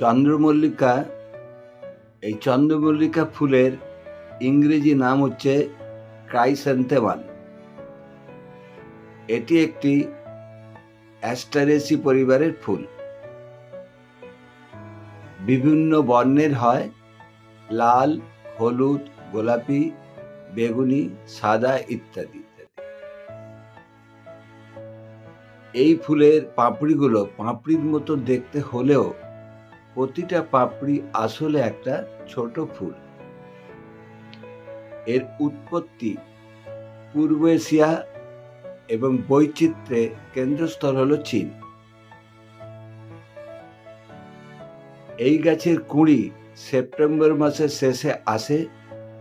চন্দ্রমল্লিকা, এই চন্দ্রমল্লিকা ফুলের ইংরেজি নাম হচ্ছে ক্রাইস্যান্থেমান এটি একটি অ্যাস্টারেসি পরিবারের ফুল। বিভিন্ন বর্ণের হয়, লাল, হলুদ, গোলাপি, বেগুনি, সাদা ইত্যাদি ইত্যাদি। এই ফুলের পাপড়িগুলো পাপড়ির মতো দেখতে হলেও প্রতিটা পাপড়ি আসলে একটা ছোট ফুল। এর উৎপত্তি পূর্ব এশিয়া এবং বৈচিত্র্যে কেন্দ্রস্থল হল চীন। এই গাছের কুঁড়ি সেপ্টেম্বর মাসের শেষে আসে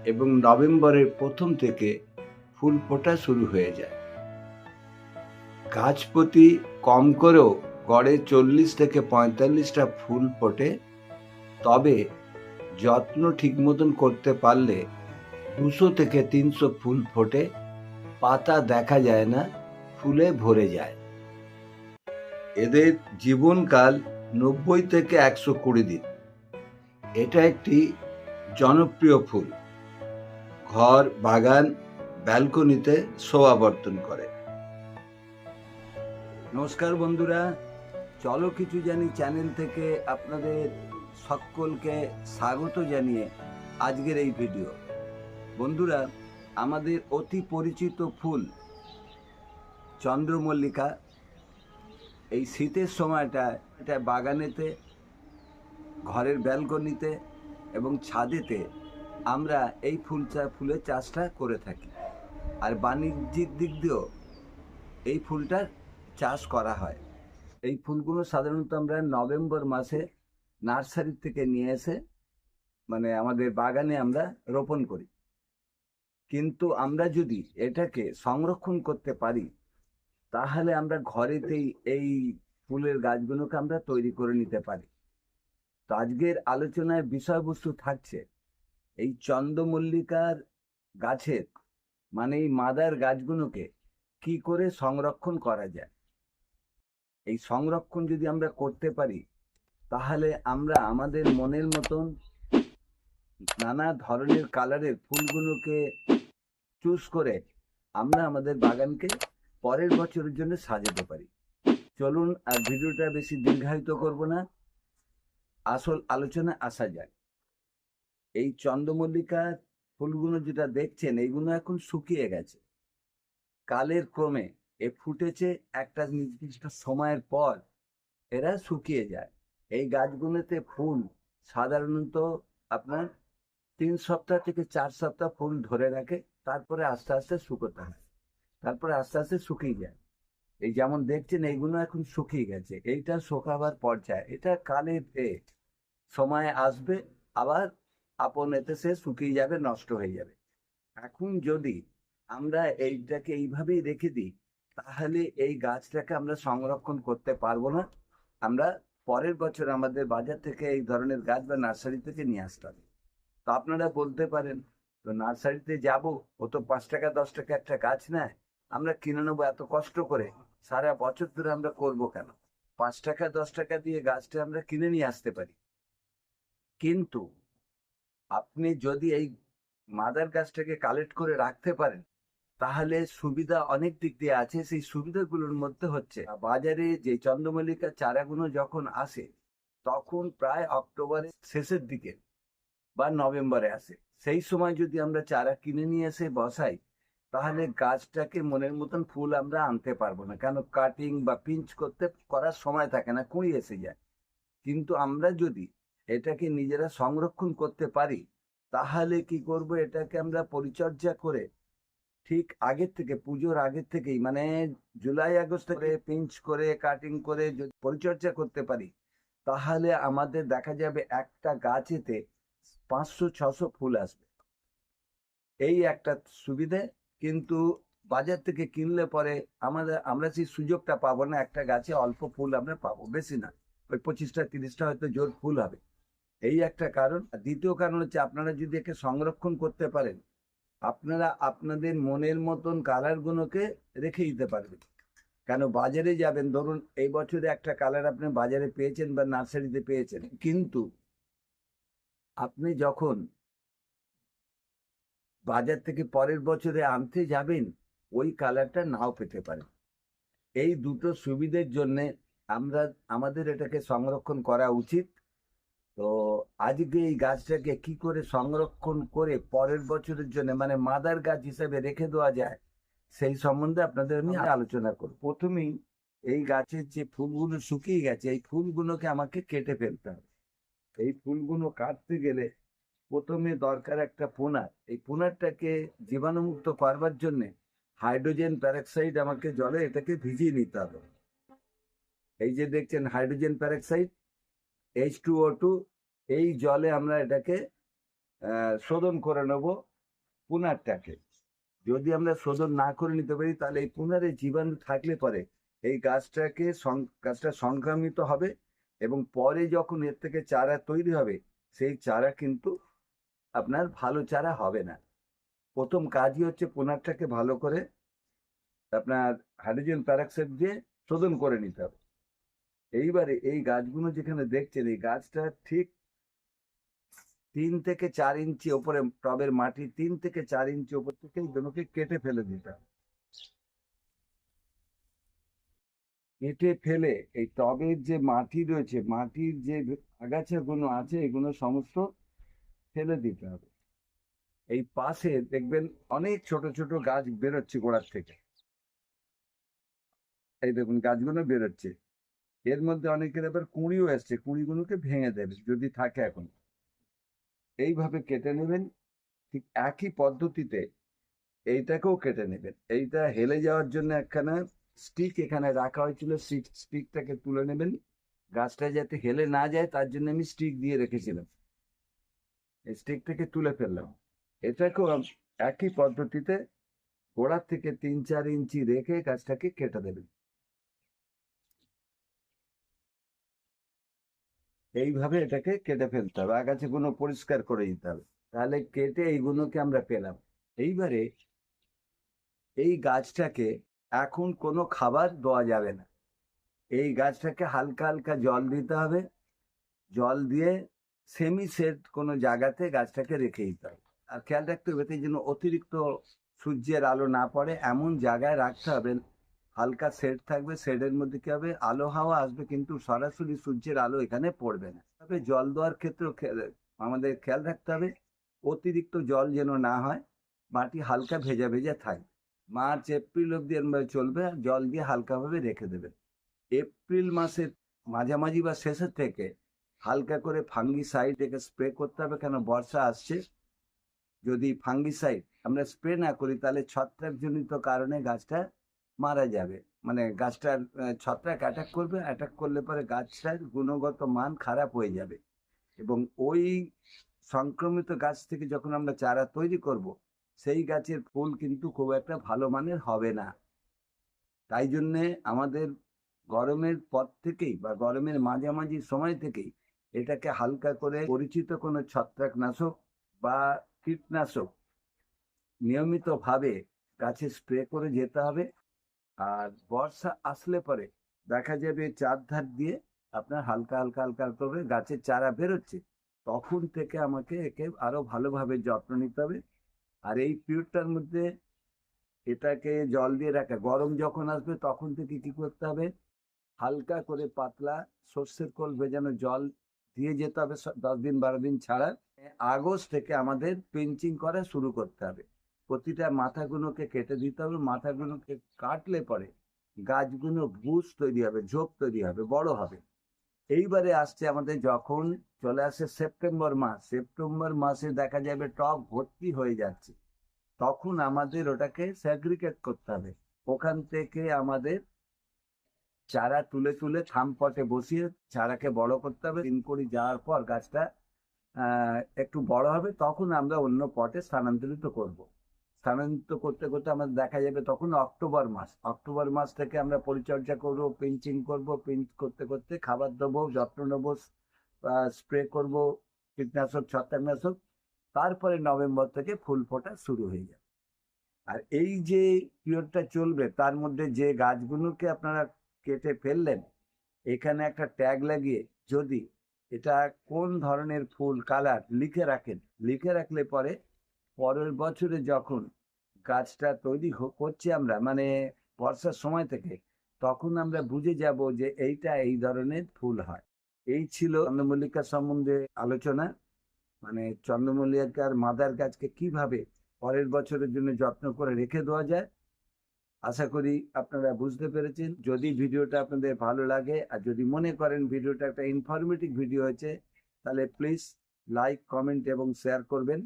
এবং নভেম্বরের প্রথম থেকে ফুল ফোটা শুরু হয়ে যায়। গাছ প্রতি কম করেও গড়ে চল্লিশ থেকে পঁয়তাল্লিশটা ফুল ফোটে। তবে যত্ন ঠিক মতন করতে পারলে দুশো থেকে তিনশো ফুল ফোটে, পাতা দেখা যায় না, ফুলে ভরে যায়। এদের জীবনকাল নব্বই থেকে একশো কুড়ি দিন। এটা একটি জনপ্রিয় ফুল। ঘর, বাগান, ব্যালকনিতে শোভাবর্তন করে। নমস্কার বন্ধুরা। চলো কিছু জানি চ্যানেল থেকে আপনাদের সকলকে স্বাগত জানিয়ে আজকের এই ভিডিও। বন্ধুরা, আমাদের অতি পরিচিত ফুল চন্দ্রমল্লিকা, এই শীতের সময়টা, এটা বাগানেতে, ঘরের ব্যালকনিতে এবং ছাদেতে আমরা এই ফুল চা ফুলের চাষটা করে থাকি। আর বাণিজ্যিক দিক দিয়েও এই ফুলটার চাষ করা হয়। এই ফুলগুলো সাধারণত আমরা নভেম্বর মাসে নার্সারি থেকে নিয়ে এসে মানে আমাদের বাগানে আমরা রোপণ করি। কিন্তু আমরা যদি এটাকে সংরক্ষণ করতে পারি, তাহলে আমরা ঘরেতেই এই ফুলের গাছগুলোকে আমরা তৈরি করে নিতে পারি। তো আজকের আলোচনায় বিষয়বস্তু থাকছে, এই চন্দ্রমল্লিকার গাছের মানে এই মাদার গাছগুলোকে কি করে সংরক্ষণ করা যায়? এই সংরক্ষণ যদি আমরা করতে পারি, তাহলে আমরা আমাদের মনের মতন নানা ধরনের কালারের ফুলগুলোকে চুজ করে আমরা আমাদের বাগানকে পরের বছরের জন্য সাজাতে পারি। চলুন আর ভিডিওটা বেশি দীর্ঘায়িত করব না। আসল আলোচনা আসা যায় এই চন্দ্রমল্লিকার ফুলগুলো যেটা দেখছেন, এইগুলো এখন শুকিয়ে গেছে। কালের ক্রমে এ ফুটেছে একটা নির্দিষ্ট সময়ের পর এরা শুকিয়ে যায়। এই গাছগুলোতে ফুল, সাধারণত আপনার তিন সপ্তাহ থেকে চার সপ্তাহ ফুল ধরে রাখে, তারপরে আস্তে আস্তে শুকোতে হয়, তারপরে আস্তে আস্তে শুকিয়ে যায়। এই যেমন দেখছেন, এইগুলো এখন শুকিয়ে গেছে, এইটা শুকাবার পর্যায়ে, এটা কালের এ সময় আসবে, আবার আপন এতে সে শুকিয়ে যাবে, নষ্ট হয়ে যাবে। এখন যদি আমরা এইটাকে এইভাবেই রেখে দিই তাহলে এই গাছটাকে আমরা সংরক্ষণ করতে পারব না। আমরা পরের বছর আমাদের বাজার থেকে এই ধরনের গাছ বা নার্সারি থেকে নিয়ে আসতে হবে। তো আপনারা বলতে পারেন, তো নার্সারিতে যাব, ও তো পাঁচ টাকা, দশ টাকা একটা গাছ নেয়, আমরা কিনে নেব এত কষ্ট করে, সারা বছর ধরে আমরা করব কেন? পাঁচ টাকা, দশ টাকা দিয়ে গাছটা আমরা কিনে নিয়ে আসতে পারি। কিন্তু আপনি যদি এই মাদার গাছটাকে কালেক্ট করে রাখতে পারেন তাহলে সুবিধা অনেক দিক দিয়ে আছে, সেই সুবিধাগুলোর মধ্যে হচ্ছে, বাজারে যে চন্দ্রমল্লিকা চারাগুলো যখন আসে, তখন প্রায় অক্টোবরের শেষের দিকে বা নভেম্বরে আসে। সেই সময় যদি আমরা চারা কিনে নিয়ে এসে বসাই, তাহলে গাছটাকে মনের মতন ফুল আমরা আনতে পারব না। কেন? কাটিং বা পিঞ্চ করতে, করার সময় থাকে না, কুড়ি এসে যায়। কিন্তু আমরা যদি এটাকে নিজেরা সংরক্ষণ করতে পারি, তাহলে কি করব? এটাকে আমরা পরিচর্যা করে ঠিক আগের থেকে, পুজোর আগের থেকেই মানে জুলাই, আগস্ট থেকে পিঞ্চ করে কাটিং করে যদি পরিচর্যা করতে পারি, তাহলে আমাদের দেখা যাবে একটা গাছেতে পাঁচশো, ছশো ফুল আসবে। এই একটা সুবিধে, কিন্তু বাজার থেকে কিনলে পরে আমাদের, আমরা সেই সুযোগটা পাবো না, একটা গাছে অল্প ফুল আমরা পাবো, বেশি না। ওই পঁচিশটা, তিরিশটা হয়তো জোর ফুল হবে। এই একটা কারণ। দ্বিতীয় কারণ হচ্ছে, আপনারা যদি একে সংরক্ষণ করতে পারেন আপনারা আপনাদের মনের মতন কালারগুলোকে রেখে দিতে পারবেন। কেন? বাজারে যাবেন, ধরুন এই বছরে একটা কালার আপনি বাজারে পেয়েছেন বা নার্সারিতে পেয়েছেন, কিন্তু আপনি যখন বাজার থেকে পরের বছরে আনতে যাবেন, ওই কালারটা নাও পেতে পারেন। এই দুটো সুবিধের জন্যে আমরা, আমাদের এটাকে সংরক্ষণ করা উচিত। তো আজকে এই গাছটাকে কি করে সংরক্ষণ করে পরের বছরের জন্য মানে মাদার গাছ হিসেবে রেখে দেওয়া যায় সেই সম্বন্ধে আপনাদের আমি আলোচনা করব। প্রথমেই এই গাছের যে ফুলগুলো শুকিয়ে গেছে এই ফুলগুলোকে আমাকে কেটে ফেলতে হবে। এই ফুলগুলো কাটতে গেলে প্রথমে দরকার একটা পোনার। এই পোনারটাকে জীবাণুমুক্ত করবার জন্যে হাইড্রোজেন প্যারাক্সাইড আমাকে জলে এটাকে ভিজিয়ে নিতে হবে। এই যে দেখছেন hydrogen peroxide H two O two এই জলে আমরা এটাকে শোধন করে নেব পুনারটাকে। যদি আমরা শোধন না করে নিতে পারি, তাহলে এই পুনারে জীবাণু থাকলে পরে এই গাছটাকে গাছটা সংক্রামিত হবে এবং পরে যখন এর থেকে চারা তৈরি হবে, সেই চারা কিন্তু আপনার ভালো চারা হবে না। প্রথম কাজই হচ্ছে পুনারটাকে ভালো করে আপনার হাইড্রোজেন প্যারাক্সাইড দিয়ে শোধন করে নিতে হবে। এইবারে এই গাছগুলো যেখানে দেখছেন, এই গাছটা ঠিক তিন থেকে চার ইঞ্চি ওপরে, টবের মাটি তিন থেকে চার ইঞ্চি ওপর থেকে এগুলোকে কেটে ফেলে দিতে কেটে ফেলে এই টবের যে মাটি রয়েছে, মাটির যে আগাছাগুলো আছে, এগুলো সমস্ত ফেলে দিতে হবে। এই পাশে দেখবেন অনেক ছোট ছোট গাছ বেরোচ্ছে গোড়ার থেকে। এই দেখুন, গাছগুলো বেরোচ্ছে। এর মধ্যে অনেকের আবার কুঁড়িও এসছে, কুঁড়িগুলোকে ভেঙে দেবে, যদি থাকে এখন। এইভাবে কেটে নেবেন, ঠিক একই পদ্ধতিতে এইটাকেও কেটে নেবেন। এইটা হেলে যাওয়ার জন্য একখানা স্টিক এখানে রাখা হয়েছিল স্টিকটাকে তুলে নেবেন। গাছটা যাতে হেলে না যায়, তার জন্য আমি স্টিক দিয়ে রেখেছিলাম। এই স্টিকটাকে তুলে ফেললাম। এটাকেও একই পদ্ধতিতে গোড়ার থেকে তিন, চার ইঞ্চি রেখে গাছটাকে কেটে দেবেন। এইভাবে এটাকে কেটে ফেলতে হবে, আগাছাগুলো পরিষ্কার করে দিতে হবে। তাহলে কেটে এইগুলোকে আমরা পেলাম। এইবারে এই গাছটাকে এখন কোনো খাবার দেওয়া যাবে না। এই গাছটাকে হালকা হালকা জল দিতে হবে। জল দিয়ে সেমি সেট কোনো জায়গাতে গাছটাকে রেখে দিতে হবে। আর খেয়াল রাখতে হবে যেন অতিরিক্ত সূর্যের আলো না পড়ে, এমন জায়গায় রাখতে হবে হালকা শেড থাকবে, শেডের মধ্যে কি হবে? আলো, হাওয়া আসবে, কিন্তু সরাসরি সূর্যের আলো এখানে পড়বে না। তবে জল দেওয়ার ক্ষেত্রেও আমাদের খেয়াল রাখতে হবে, অতিরিক্ত জল যেন না হয়, মাটি হালকা ভেজা ভেজা থাকে মার্চ, এপ্রিল অব্দি এরম ভাবে চলবে, আর জল দিয়ে হালকাভাবে রেখে দেবে। এপ্রিল মাসের মাঝামাঝি বা শেষের থেকে হালকা করে ফাঙ্গিসাইড একে স্প্রে করতে হবে, কেন বর্ষা আসছে। যদি ফাঙ্গিসাইড আমরা স্প্রে না করি, তাহলে ছত্রাকজনিত কারণে গাছটা মারা যাবে। মানে গাছটার ছত্রাক অ্যাটাক করবে অ্যাটাক করলে পরে গাছটার গুণগত মান খারাপ হয়ে যাবে। এবং ওই সংক্রমিত গাছ থেকে যখন আমরা চারা তৈরি করব, সেই গাছের ফুল কিন্তু খুব একটা ভালো মানের হবে না। তাই জন্যে আমাদের গরমের পর থেকেই বা গরমের মাঝামাঝি সময় থেকেই এটাকে হালকা করে পরিচিত কোনো ছত্রাকনাশক বা কীটনাশক নিয়মিতভাবে গাছে স্প্রে করে যেতে হবে। আর বর্ষা আসলে পরে দেখা যাবে চারধার দিয়ে আপনার হালকা হালকা হালকা হালকা করে গাছের চারা বেরোচ্ছে। তখন থেকে আমাকে একে আরও ভালোভাবে যত্ন নিতে হবে। আর এই পিরিয়ডটার মধ্যে এটাকে জল দিয়ে রাখা, গরম যখন আসবে তখন থেকে কি করতে হবে? হালকা করে পাতলা সর্ষের খোল ভেজানো জল দিয়ে যেতে হবে দশ দিন, বারো দিন ছাড়া। আগস্ট থেকে আমাদের পেঞ্চিং করা শুরু করতে হবে। প্রতিটা মাথাগুলোকে কেটে দিতে হবে, মাথাগুলোকে কাটলে পরে গাছগুলো ভুষ তৈরি হবে, ঝোপ তৈরি হবে, বড় হবে। এইবারে আসছে আমাদের যখন চলে আসে সেপ্টেম্বর মাস, সেপ্টেম্বর মাসে দেখা যাবে টক ভর্তি হয়ে যাচ্ছে। তখন আমাদের ওটাকে স্যাগ্রিকেট করতে হবে। ওখান থেকে আমাদের চারা তুলে তুলে থাম পটে বসিয়ে চারাকে বড় করতে হবে। তিন যাওয়ার পর গাছটা একটু বড় হবে, তখন আমরা অন্য পটে স্থানান্তরিত করব। স্থানান্তরিত করতে করতে আমাদের দেখা যাবে তখন অক্টোবর মাস। অক্টোবর মাস থেকে আমরা পরিচর্যা করব পিঞ্চিং করব পেন্ট করতে করতে খাবার দেবো, যত্ন নেব স্প্রে করব, কীটনাশক, ছত্রাকনাশক। তারপরে নভেম্বর থেকে ফুল ফোটা শুরু হয়ে যাবে। আর এই যে পিরিয়ডটা চলবে, তার মধ্যে যে গাছগুলোকে আপনারা কেটে ফেললেন, এখানে একটা ট্যাগ লাগিয়ে যদি এটা কোন ধরনের ফুল কালার লিখে রাখেন, লিখে রাখলে পরে পরের বছরে যখন গাছটা তৈরি করছি আমরা মানে বর্ষার সময় থেকে, তখন আমরা বুঝে যাব যে এইটা এই ধরনের ফুল হয়। এই ছিল চন্দ্রমল্লিকা সম্বন্ধে আলোচনা। মানে চন্দ্রমল্লিকার মাদার গাছকে কীভাবে পরের বছরের জন্য যত্ন করে রেখে দেওয়া যায়, আশা করি আপনারা বুঝতে পেরেছেন। যদি ভিডিওটা আপনাদের ভালো লাগে, আর যদি মনে করেন ভিডিওটা একটা ইনফরমেটিভ ভিডিও হয়েছে, তাহলে প্লিজ লাইক, কমেন্ট এবং শেয়ার করবেন।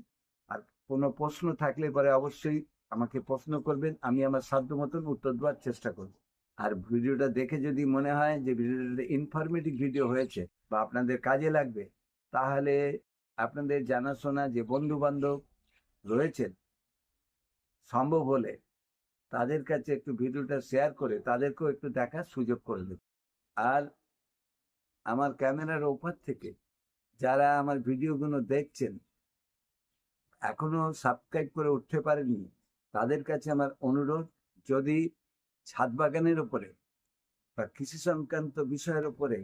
কোনো প্রশ্ন থাকলে পরে অবশ্যই আমাকে প্রশ্ন করবেন, আমি আমার সাধ্য মতন উত্তর দেওয়ার চেষ্টা করব। আর ভিডিওটা দেখে যদি মনে হয় যে ভিডিওটা ইনফরমেটিভ ভিডিও হয়েছে বা আপনাদের কাজে লাগবে, তাহলে আপনাদের জানাশোনা যে বন্ধু বান্ধব রয়েছেন সম্ভব হলে তাদের কাছে একটু ভিডিওটা শেয়ার করে তাদেরকেও একটু দেখার সুযোগ করে দেব আর আমার ক্যামেরার ওপার থেকে যারা আমার ভিডিওগুলো দেখছেন এখনও সাবস্ক্রাইব করে উঠতে পারেননি তাদের কাছে আমার অনুরোধ, যদি ছাদ বাগানের ওপরে বা কৃষি সংক্রান্ত বিষয়ের ওপরে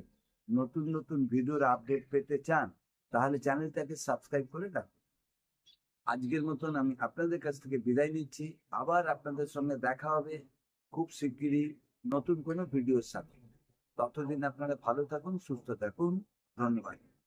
নতুন নতুন ভিডিওর আপডেট পেতে চান, তাহলে চ্যানেলটাকে সাবস্ক্রাইব করে রাখুন। আজকের মতন আমি আপনাদের কাছ থেকে বিদায় নিচ্ছি, আবার আপনাদের সঙ্গে দেখা হবে খুব শিগগিরই নতুন কোনো ভিডিওর সাথে। ততদিন আপনারা ভালো থাকুন, সুস্থ থাকুন, ধন্যবাদ।